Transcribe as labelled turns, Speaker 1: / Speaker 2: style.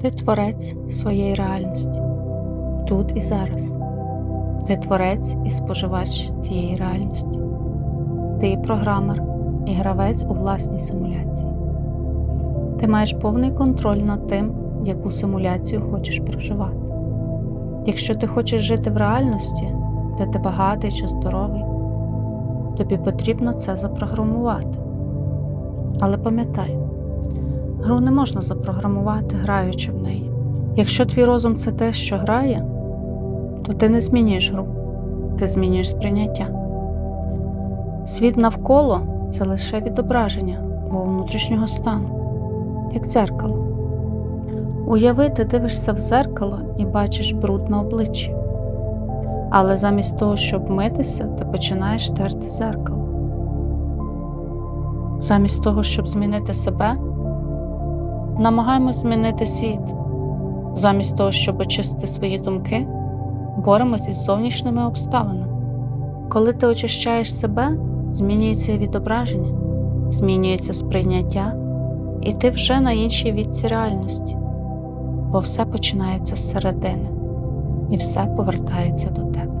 Speaker 1: Ти творець своєї реальності тут і зараз. Ти творець і споживач цієї реальності. Ти програмер, і гравець у власній симуляції. Ти маєш повний контроль над тим, яку симуляцію хочеш проживати. Якщо ти хочеш жити в реальності, де ти багатий чи здоровий, тобі потрібно це запрограмувати. Але пам'ятай, гру не можна запрограмувати, граючи в неї. Якщо твій розум це те, що грає, то ти не змінюєш гру, ти змінюєш сприйняття. Світ навколо це лише відображення твого внутрішнього стану, як дзеркало. Уяви, ти дивишся в дзеркало і бачиш бруд на обличчі. Але замість того, щоб митися, ти починаєш терти дзеркало. Замість того, щоб змінити себе, намагаємось змінити світ. Замість того, щоб очистити свої думки, боремось із зовнішніми обставинами. Коли ти очищаєш себе, змінюється відображення, змінюється сприйняття, і ти вже на іншій відці реальності, бо все починається з середини, і все повертається до тебе.